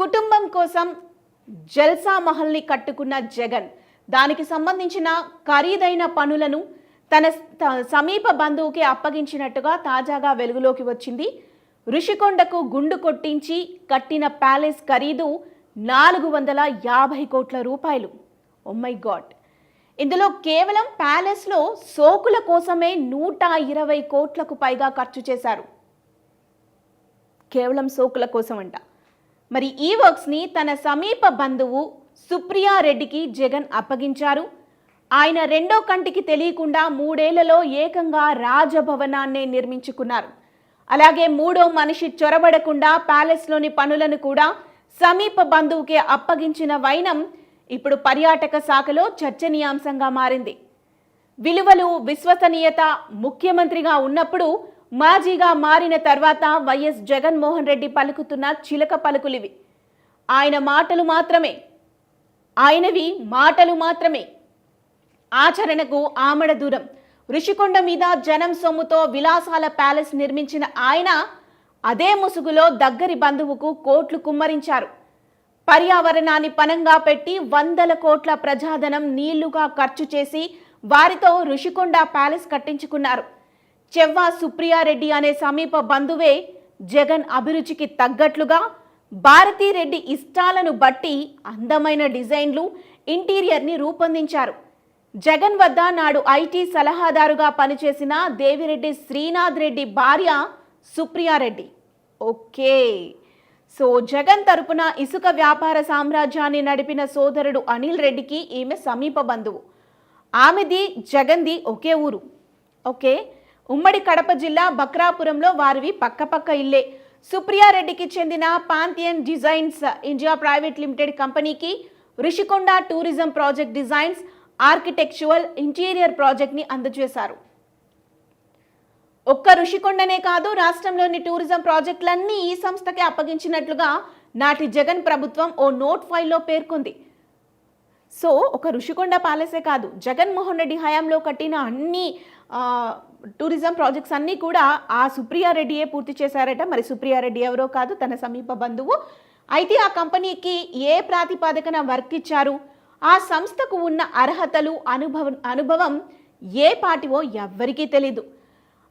కుటుంబం కోసం జల్సా మహల్ని కట్టుకున్న జగన్ దానికి సంబంధించిన ఖరీదైన పనులను తన త- సమీప బంధువుకి అప్పగించినట్టుగా తాజాగా వెలుగులోకి వచ్చింది. ఋషికొండకు గుండు కొట్టించి కట్టిన ప్యాలెస్ ఖరీదు నాలుగు వందల యాభై కోట్ల రూపాయలు. Oh మై గాడ్ ఇందులో కేవలం ప్యాలెస్లో సోకుల కోసమే నూట ఇరవై కోట్లకు పైగా ఖర్చు చేశారు. కేవలం సోకుల కోసం అంట మరి ఈ వర్క్స్ని తన సమీప బంధువు సుప్రియా రెడ్డికి జగన్ అప్పగించారు. ఆయన రెండో కంటికి తెలియకుండా మూడేళ్ళలో ఏకంగా రాజభవనాన్నే నిర్మించుకున్నారు. అలాగే మూడో మనిషి చొరబడకుండా ప్యాలెస్లోని పనులను కూడా సమీప బంధువుకే అప్పగించిన వైనం ఇప్పుడు పర్యాటక శాఖలో చర్చనీయాంశంగా మారింది. విలువలు విశ్వసనీయత ముఖ్యమంత్రిగా ఉన్నప్పుడు మాజీగా మారిన తర్వాత వైఎస్ జగన్మోహన్ రెడ్డి పలుకుతున్న చిలక పలుకులివి. ఆయన మాటలు మాత్రమే. ఆయనవి మాటలు మాత్రమే. ఆచరణకు ఆమడ దూరం. ఋషికొండ మీద జనం సొమ్ముతో విలాసాల ప్యాలెస్ నిర్మించిన ఆయన అదే ముసుగులో దగ్గరి బంధువుకు కోట్లు కుమ్మరించారు. పర్యావరణాన్ని పనంగా పెట్టి వందల కోట్ల ప్రజాధనం నీళ్ళుగా ఖర్చు చేసి వారితో ఋషికొండ ప్యాలెస్ కట్టించుకున్నారు. చెవ్వా సుప్రియారెడ్డి అనే సమీప బంధువే జగన్ అభిరుచికి తగ్గట్లుగా భారతీరెడ్డి ఇష్టాలను బట్టి అందమైన డిజైన్లు ఇంటీరియర్ని రూపొందించారు. జగన్ వద్ద నాడు ఐటీ సలహాదారుగా పనిచేసిన దేవిరెడ్డి శ్రీనాథ్ రెడ్డి భార్య సుప్రియారెడ్డి. ఓకే. సో జగన్ తరపున ఇసుక వ్యాపార సామ్రాజ్యాన్ని నడిపిన సోదరుడు అనిల్ రెడ్డికి ఈమె సమీప బంధువు. ఆమెది జగన్ది ఒకే ఊరు. ఓకే. ఉమ్మడి కడప జిల్లా బక్రాపురంలో వారివి పక్కపక్క ఇల్లే. సుప్రియారెడ్డికి చెందిన Pantheon designs India private limited కంపెనీకి Rishikonda tourism project designs architectural interior ప్రాజెక్ట్ని అందజేశారు. ఒక్క ఋషికొండనే కాదు రాష్ట్రంలోని టూరిజం ప్రాజెక్టులన్నీ ఈ సంస్థకే అప్పగించినట్లుగా నాటి జగన్ ప్రభుత్వం ఓ నోట్ ఫైల్లో పేర్కొంది. సో ఒక ఋషికొండ ప్యాలెసే కాదు జగన్మోహన్ రెడ్డి హయాంలో కట్టిన అన్ని టూరిజం ప్రాజెక్ట్స్ అన్నీ కూడా ఆ సుప్రియారెడ్డియే పూర్తి చేశారట. మరి సుప్రియారెడ్డి ఎవరో కాదు తన సమీప బంధువు. అయితే ఆ కంపెనీకి ఏ ప్రాతిపాదికన వర్క్ ఇచ్చారు? ఆ సంస్థకు ఉన్న అర్హతలు అనుభవం అనుభవం ఏ పాటివో ఎవ్వరికీ తెలీదు.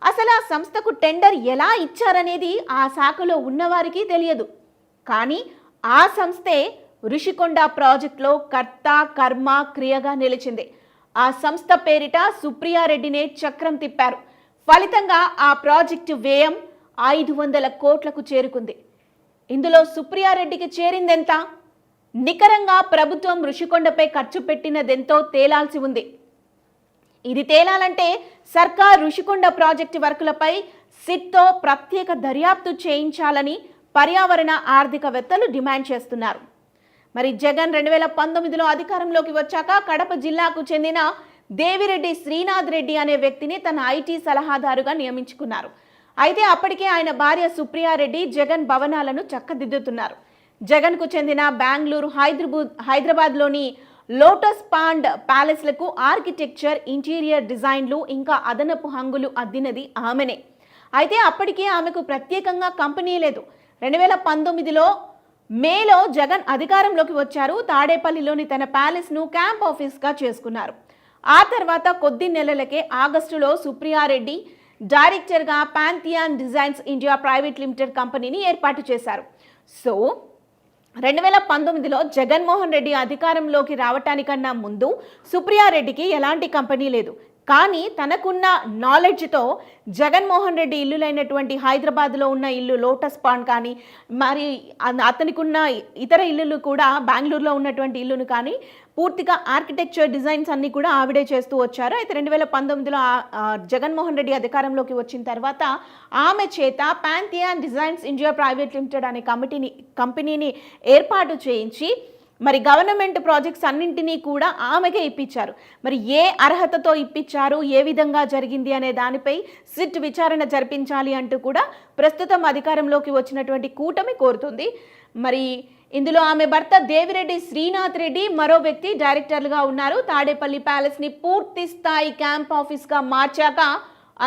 అసలు ఆ సంస్థకు టెండర్ ఎలా ఇచ్చారనేది ఆ శాఖలో ఉన్నవారికి తెలియదు. కానీ ఆ సంస్థే ఋషికొండ ప్రాజెక్టులో కర్త కర్మ క్రియగా నిలిచింది. ఆ సంస్థ పేరిట సుప్రియారెడ్డినే చక్రం తిప్పారు. ఫలితంగా ఆ ప్రాజెక్టు వ్యయం ఐదు వందల కోట్లకు చేరుకుంది. ఇందులో సుప్రియారెడ్డికి చేరిందెంత? నికరంగా ప్రభుత్వం ఋషికొండపై ఖర్చు పెట్టినదెంతో తేలాల్సి ఉంది. ఇది తేలాలంటే సర్కార్ ఋషికొండ ప్రాజెక్టు వర్కులపై సిట్తో ప్రత్యేక దర్యాప్తు చేయించాలని పర్యావరణ ఆర్థికవేత్తలు డిమాండ్ చేస్తున్నారు. మరి జగన్ రెండు వేల పంతొమ్మిదిలో అధికారంలోకి వచ్చాక కడప జిల్లాకు చెందిన దేవిరెడ్డి శ్రీనాథ్ రెడ్డి అనే వ్యక్తిని తన ఐటీ సలహాదారుగా నియమించుకున్నారు. అయితే అప్పటికే ఆయన భార్య సుప్రియారెడ్డి జగన్ భవనాలను చక్కదిద్దుతున్నారు. జగన్కు చెందిన బెంగళూరు హైదరాబాద్ హైదరాబాద్లోని లోటస్ పాండ్ ప్యాలెస్లకు ఆర్కిటెక్చర్ ఇంటీరియర్ డిజైన్లు ఇంకా అదనపు హంగులు అద్దినది ఆమెనే. అయితే అప్పటికే ఆమెకు ప్రత్యేకంగా కంపెనీ లేదు. రెండు వేల పంతొమ్మిదిలో మేలో జగన్ అధికారంలోకి వచ్చారు. తాడేపల్లిలోని తన ప్యాలెస్ను క్యాంప్ ఆఫీస్గా చేసుకున్నారు. ఆ తర్వాత కొద్ది నెలలకే ఆగస్టులో సుప్రియారెడ్డి డైరెక్టర్గా Pantheon designs India private limited కంపెనీని ఏర్పాటు చేశారు. సో రెండు వేల పంతొమ్మిదిలో జగన్మోహన్ రెడ్డి అధికారంలోకి రావటానికన్నా ముందు సుప్రియారెడ్డికి ఎలాంటి కంపెనీ లేదు. కానీ తనకున్న నాలెడ్జ్తో జగన్మోహన్ రెడ్డి ఇల్లులైనటువంటి హైదరాబాద్లో ఉన్న ఇల్లు లోటస్ పాండ్ కానీ మరి అతనికున్న ఇతర ఇల్లులు కూడా బెంగళూరులో ఉన్నటువంటి ఇల్లును కానీ పూర్తిగా ఆర్కిటెక్చర్ డిజైన్స్ అన్నీ కూడా ఆవిడే చేస్తూ వచ్చారు. అయితే రెండు వేల పంతొమ్మిదిలో జగన్మోహన్ రెడ్డి అధికారంలోకి వచ్చిన తర్వాత ఆమె చేత Pantheon designs India private limited అనే కమిటీని కంపెనీని ఏర్పాటు చేయించి మరి గవర్నమెంట్ ప్రాజెక్ట్స్ అన్నింటినీ కూడా ఆమెకే ఇప్పించారు. మరి ఏ అర్హతతో ఇప్పించారు? ఏ విధంగా జరిగింది అనే దానిపై సిట్ విచారణ జరిపించాలి అంటూ కూడా ప్రస్తుతం అధికారంలోకి వచ్చినటువంటి కూటమి కోరుతుంది. మరి ఇందులో ఆమె భర్త దేవిరెడ్డి శ్రీనాథ్ రెడ్డి మరో వ్యక్తి డైరెక్టర్లుగా ఉన్నారు. తాడేపల్లి ప్యాలెస్ని పూర్తి స్థాయి క్యాంప్ ఆఫీస్గా మార్చాక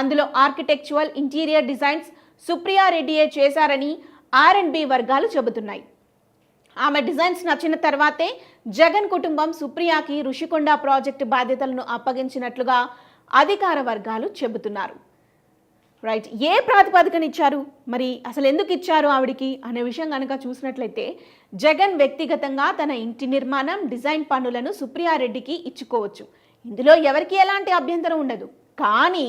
అందులో ఆర్కిటెక్చువల్ ఇంటీరియర్ డిజైన్స్ సుప్రియారెడ్డియే చేశారని ఆర్ అండ్ బి వర్గాలు చెబుతున్నాయి. ఆమె డిజైన్స్ నచ్చిన తర్వాతే జగన్ కుటుంబం సుప్రియాకి ఋషికొండ ప్రాజెక్టు బాధ్యతలను అప్పగించినట్లుగా అధికార వర్గాలు చెబుతున్నారు. రైట్ ఏ ప్రాతిపదికన ఇచ్చారు మరి అసలు ఎందుకు ఇచ్చారు ఆవిడికి అనే విషయం కనుక చూసినట్లయితే జగన్ వ్యక్తిగతంగా తన ఇంటి నిర్మాణం డిజైన్ పనులను సుప్రియారెడ్డికి ఇచ్చుకోవచ్చు. ఇందులో ఎవరికి ఎలాంటి అభ్యంతరం ఉండదు. కానీ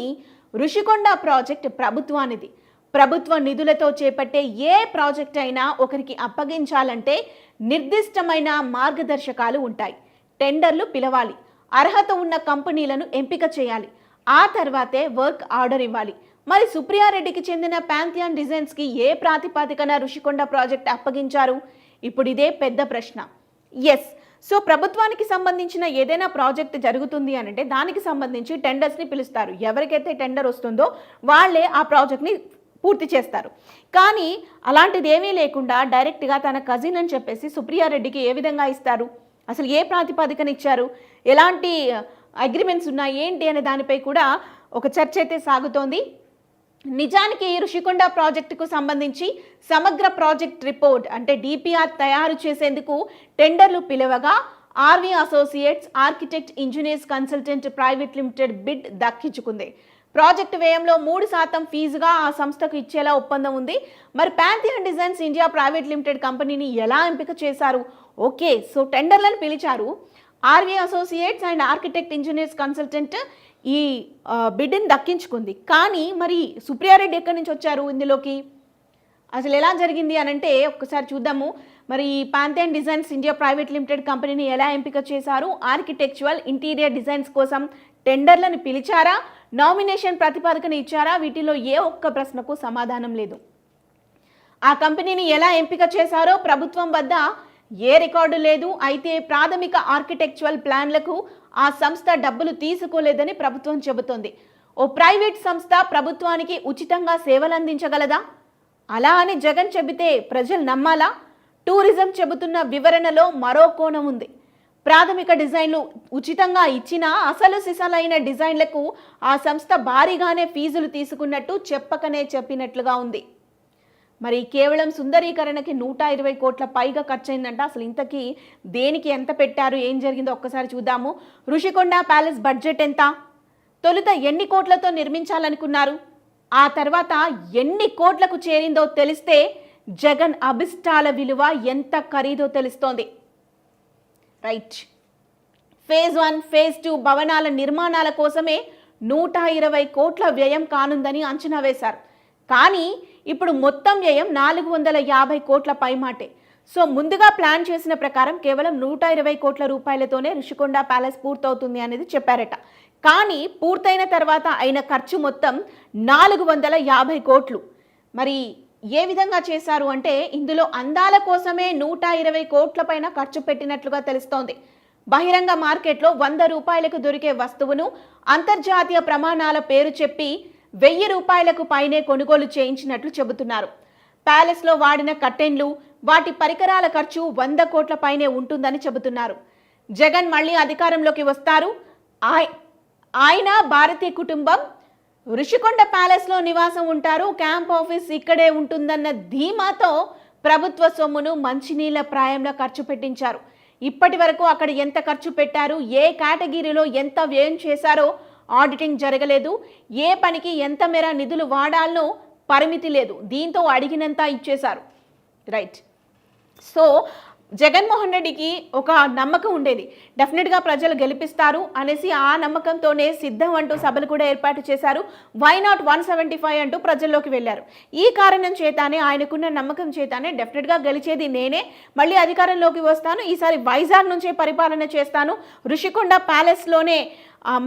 ఋషికొండ ప్రాజెక్ట్ ప్రభుత్వానిది. ప్రభుత్వ నిధులతో చేపట్టే ఏ ప్రాజెక్ట్ అయినా ఒకరికి అప్పగించాలంటే నిర్దిష్టమైన మార్గదర్శకాలు ఉంటాయి. టెండర్లు పిలవాలి. అర్హత ఉన్న కంపెనీలను ఎంపిక చేయాలి. ఆ తర్వాతే వర్క్ ఆర్డర్ ఇవ్వాలి. మరి సుప్రియారెడ్డికి చెందిన ప్యాంథియాన్ డిజైన్స్కి ఏ ప్రాతిపాదికన ఋషికొండ ప్రాజెక్ట్ అప్పగించారు? ఇప్పుడు ఇదే పెద్ద ప్రశ్న. ఎస్ సో ప్రభుత్వానికి సంబంధించిన ఏదైనా ప్రాజెక్ట్ జరుగుతుంది అని అంటే దానికి సంబంధించి టెండర్స్ని పిలుస్తారు. ఎవరికైతే టెండర్ వస్తుందో వాళ్ళే ఆ ప్రాజెక్ట్ని పూర్తి చేస్తారు. కానీ అలాంటిది ఏమీ లేకుండా డైరెక్ట్గా తన కజిన్ అని చెప్పేసి సుప్రియారెడ్డికి ఏ విధంగా ఇస్తారు? అసలు ఏ ప్రాతిపదికన ఇచ్చారు? ఎలాంటి అగ్రిమెంట్స్ ఉన్నాయి? ఏంటి అనే దానిపై కూడా ఒక చర్చ అయితే సాగుతోంది. నిజానికి ఋషికొండ ప్రాజెక్టుకు సంబంధించి సమగ్ర ప్రాజెక్ట్ రిపోర్ట్ అంటే డిపిఆర్ తయారు చేసేందుకు టెండర్లు పిలవగా R V associates architect engineers consultant private limited bid దక్కించుకుంది. ప్రాజెక్టు వ్యయంలో మూడు శాతం ఫీజుగా ఆ సంస్థకు ఇచ్చేలా ఒప్పందం ఉంది. మరి Pantheon designs India private limited కంపెనీని ఎలా ఎంపిక చేశారు? ఓకే సో టెండర్లను పిలిచారు R V associates and architect engineers consultant ఈ బిడ్ని దక్కించుకుంది. కానీ మరి సుప్రియారెడ్డి ఎక్కడి నుంచి వచ్చారు ఇందులోకి? అసలు ఎలా జరిగింది అని అంటే ఒక్కసారి చూద్దాము. మరి ఈ Pantheon designs India private limited కంపెనీని ఎలా ఎంపిక చేశారు? ఆర్కిటెక్చువల్ ఇంటీరియర్ డిజైన్స్ కోసం టెండర్లను పిలిచారా? నామినేషన్ ప్రతిపాదకన ఇచ్చారా? వీటిలో ఏ ఒక్క ప్రశ్నకు సమాధానం లేదు. ఆ కంపెనీని ఎలా ఎంపిక చేశారో ప్రభుత్వం వద్ద ఏ రికార్డు లేదు. అయితే ప్రాథమిక ఆర్కిటెక్చువల్ ప్లాన్లకు ఆ సంస్థ డబ్బులు తీసుకోలేదని ప్రభుత్వం చెబుతోంది. ఓ ప్రైవేట్ సంస్థ ప్రభుత్వానికి ఉచితంగా సేవలు అందించగలదా? అలా అని జగన్ చెబితే ప్రజలు నమ్మాలా? టూరిజం చెబుతున్న వివరణలో మరో కోణం ఉంది. ప్రాథమిక డిజైన్లు ఉచితంగా ఇచ్చినా అసలు సిసలైన డిజైన్లకు ఆ సంస్థ భారీగానే ఫీజులు తీసుకున్నట్టు చెప్పకనే చెప్పినట్లుగా ఉంది. మరి కేవలం సుందరీకరణకి నూట ఇరవై కోట్ల పైగా ఖర్చయిందంట. అసలు ఇంతకీ దేనికి ఎంత పెట్టారు? ఏం జరిగిందో ఒక్కసారి చూద్దాము. ఋషికొండ ప్యాలెస్ బడ్జెట్ ఎంత? తొలుత ఎన్ని కోట్లతో నిర్మించాలనుకున్నారు? ఆ తర్వాత ఎన్ని కోట్లకు చేరిందో తెలిస్తే జగన్ అభిష్టాల విలువ ఎంత ఖరీదో తెలుస్తోంది. Right. Phase one phase two భవనాల నిర్మాణాల కోసమే నూట ఇరవై కోట్ల వ్యయం కానుందని అంచనా వేశారు. కానీ ఇప్పుడు మొత్తం వ్యయం నాలుగు వందల యాభై కోట్ల పైమాటే. సో ముందుగా ప్లాన్ చేసిన ప్రకారం కేవలం నూట ఇరవై కోట్ల రూపాయలతోనే రిషికొండ ప్యాలెస్ పూర్తవుతుంది అనేది చెప్పారట. కానీ పూర్తయిన తర్వాత అయిన ఖర్చు మొత్తం నాలుగు వందల యాభై కోట్లు. మరి ఏ విధంగా చేశారు అంటే ఇందులో అందాల కోసమే నూట ఇరవై కోట్ల పైన ఖర్చు పెట్టినట్లుగా తెలుస్తోంది. బహిరంగ మార్కెట్లో వంద రూపాయలకు దొరికే వస్తువును అంతర్జాతీయ ప్రమాణాల పేరు చెప్పి వెయ్యి రూపాయలకు పైనే కొనుగోలు చేయించినట్లు చెబుతున్నారు. ప్యాలెస్లో వాడిన కట్టెన్లు వాటి పరికరాల ఖర్చు వంద కోట్ల పైనే ఉంటుందని చెబుతున్నారు. జగన్ మళ్ళీ అధికారంలోకి వస్తారు. ఆయ- ఆయన భారతీయ కుటుంబం ఋషికొండ ప్యాలెస్లో నివాసం ఉంటారు. క్యాంప్ ఆఫీస్ ఇక్కడే ఉంటుందన్న ధీమాతో ప్రభుత్వ సొమ్మును మంచినీళ్ళ ప్రాయంలో ఖర్చు పెట్టించారు. ఇప్పటి వరకు అక్కడ ఎంత ఖర్చు పెట్టారు? ఏ కేటగిరీలో ఎంత వ్యయం చేశారో ఆడిటింగ్ జరగలేదు. ఏ పనికి ఎంత మేర నిధులు వాడాలనో పరిమితి లేదు. దీంతో అడిగినంత ఇచ్చేశారు. రైట్. సో జగన్మోహన్ రెడ్డికి ఒక నమ్మకం ఉండేది. డెఫినెట్గా ప్రజలు గెలిపిస్తారు అనేసి ఆ నమ్మకంతోనే సిద్ధం అంటూ సభలు కూడా ఏర్పాటు చేశారు. Why not one seventy five అంటూ ప్రజల్లోకి వెళ్ళారు. ఈ కారణం చేతానే ఆయనకున్న నమ్మకం చేతానే డెఫినెట్గా గెలిచేది నేనే. మళ్ళీ అధికారంలోకి వస్తాను. ఈసారి వైజాగ్ నుంచే పరిపాలన చేస్తాను. ఋషికొండ ప్యాలెస్లోనే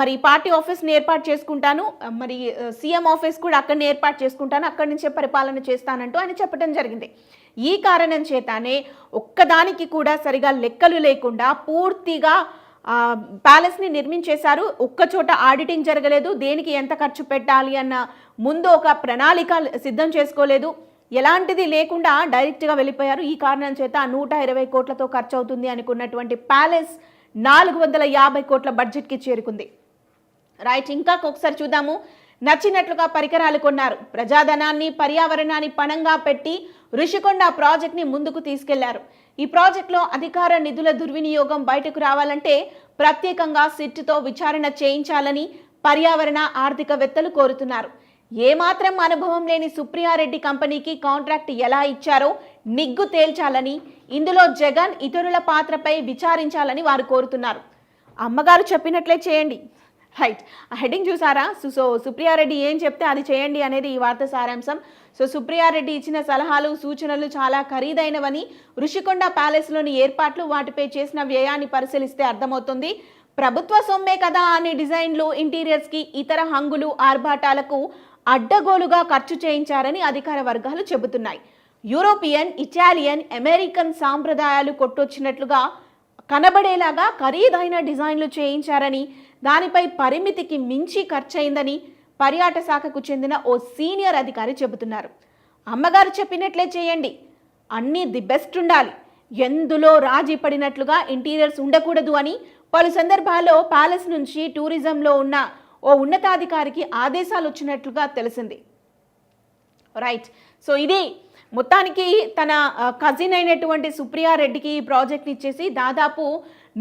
మరి పార్టీ ఆఫీస్ని ఏర్పాటు చేసుకుంటాను. మరి సీఎం ఆఫీస్ కూడా అక్కడనే ఏర్పాటు చేసుకుంటాను. అక్కడి నుంచే పరిపాలన చేస్తానంటూ ఆయన చెప్పడం జరిగింది. ఈ కారణం చేతనే ఒక్కదానికి కూడా సరిగా లెక్కలు లేకుండా పూర్తిగా ప్యాలెస్ని నిర్మించేశారు. ఒక్కచోట ఆడిటింగ్ జరగలేదు. దేనికి ఎంత ఖర్చు పెట్టాలి అన్న ముందు ఒక ప్రణాళిక సిద్ధం చేసుకోలేదు. ఎలాంటిది లేకుండా డైరెక్ట్గా వెళ్ళిపోయారు. ఈ కారణం చేత నూట ఇరవై కోట్లతో ఖర్చు అవుతుంది అనుకున్నటువంటి ప్యాలెస్ నాలుగు వందల యాభై కోట్ల బడ్జెట్కి చేరుకుంది. రైట్ ఇంకా ఒకసారి చూద్దాము. నచ్చినట్లుగా పరికరాలు కొన్నారు. ప్రజాధనాన్ని పర్యావరణాన్ని పణంగా పెట్టి ఋషికొండ ప్రాజెక్ట్ని ముందుకు తీసుకెళ్ళారు. ఈ ప్రాజెక్టులో అధికార నిధుల దుర్వినియోగం బయటకు రావాలంటే ప్రత్యేకంగా సిట్టుతో విచారణ చేయించాలని పర్యావరణ ఆర్థికవేత్తలు కోరుతున్నారు. ఏమాత్రం అనుభవం లేని సుప్రియారెడ్డి కంపెనీకి కాంట్రాక్ట్ ఎలా ఇచ్చారో నిగ్గు తేల్చాలని ఇందులో జగన్ ఇతరుల పాత్రపై విచారించాలని వారు కోరుతున్నారు. అమ్మగారు చెప్పినట్లే చేయండి. రైట్. ఆ హెడ్డింగ్ చూసారా? సో సో సుప్రియారెడ్డి ఏం చెప్తే అది చేయండి అనేది ఈ వార్త సారాంశం. సో సుప్రియారెడ్డి ఇచ్చిన సలహాలు సూచనలు చాలా ఖరీదైనవని ఋషికొండ ప్యాలెస్లోని ఏర్పాట్లు వాటిపై చేసిన వ్యయాన్ని పరిశీలిస్తే అర్థమవుతుంది. ప్రభుత్వ సొమ్మే కదా అనే డిజైన్లు ఇంటీరియర్స్కి ఇతర హంగులు ఆర్భాటాలకు అడ్డగోలుగా ఖర్చు చేయించారని అధికార వర్గాలు చెబుతున్నాయి. యూరోపియన్ ఇటాలియన్ అమెరికన్ సాంప్రదాయాలు కొట్టొచ్చినట్లుగా కనబడేలాగా ఖరీదైన డిజైన్లు చేయించారని దానిపై పరిమితికి మించి ఖర్చయిందని పర్యాటక శాఖకు చెందిన ఓ సీనియర్ అధికారి చెబుతున్నారు. అమ్మగారు చెప్పినట్లే చేయండి. అన్నీ ది బెస్ట్ ఉండాలి. ఎందులో రాజీ పడినట్లుగా ఇంటీరియర్స్ ఉండకూడదు అని పలు సందర్భాల్లో ప్యాలెస్ నుంచి టూరిజంలో ఉన్న ఓ ఉన్నతాధికారికి ఆదేశాలు వచ్చినట్లుగా తెలిసింది. రైట్. సో ఇది మొత్తానికి తన కజిన్ అయినటువంటి సుప్రియారెడ్డికి ఈ ప్రాజెక్ట్ని ఇచ్చేసి దాదాపు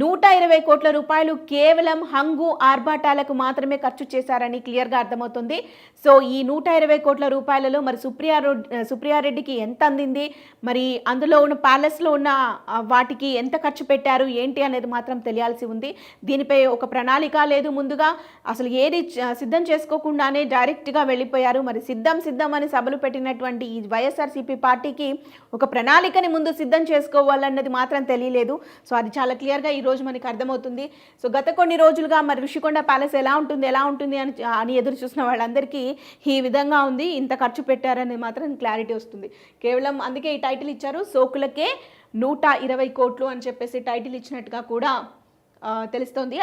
నూట ఇరవై కోట్ల రూపాయలు కేవలం హంగు ఆర్భాటాలకు మాత్రమే ఖర్చు చేశారని క్లియర్గా అర్థమవుతుంది. సో ఈ నూట ఇరవై కోట్ల రూపాయలలో మరి సుప్రియా సుప్రియారెడ్డికి రెడ్డికి ఎంత అందింది? మరి అందులో ఉన్న ప్యాలెస్లో ఉన్న వాటికి ఎంత ఖర్చు పెట్టారు? ఏంటి అనేది మాత్రం తెలియాల్సి ఉంది. దీనిపై ఒక ప్రణాళిక లేదు ముందుగా. అసలు ఏది సిద్ధం చేసుకోకుండానే డైరెక్ట్గా వెళ్ళిపోయారు. మరి సిద్ధం సిద్ధం అని సభలు పెట్టినటువంటి ఈ వైఎస్ఆర్సీపీ పార్టీకి ఒక ప్రణాళికని ముందు సిద్ధం చేసుకోవాలన్నది మాత్రం తెలియలేదు. సో అది చాలా క్లియర్గా ఈరోజు రోజు మనకి అర్థమవుతుంది. సో గత కొన్ని రోజులుగా మరి ఋషికొండ ప్యాలెస్ ఎలా ఉంటుంది ఎలా ఉంటుంది అని అని ఎదురు చూసిన వాళ్ళందరికీ ఈ విధంగా ఉంది. ఇంత ఖర్చు పెట్టారని మాత్రం క్లారిటీ వస్తుంది. కేవలం అందుకే ఈ టైటిల్ ఇచ్చారు. సోకులకే నూట ఇరవై కోట్లు అని చెప్పేసి టైటిల్ ఇచ్చినట్టుగా కూడా తెలుస్తోంది.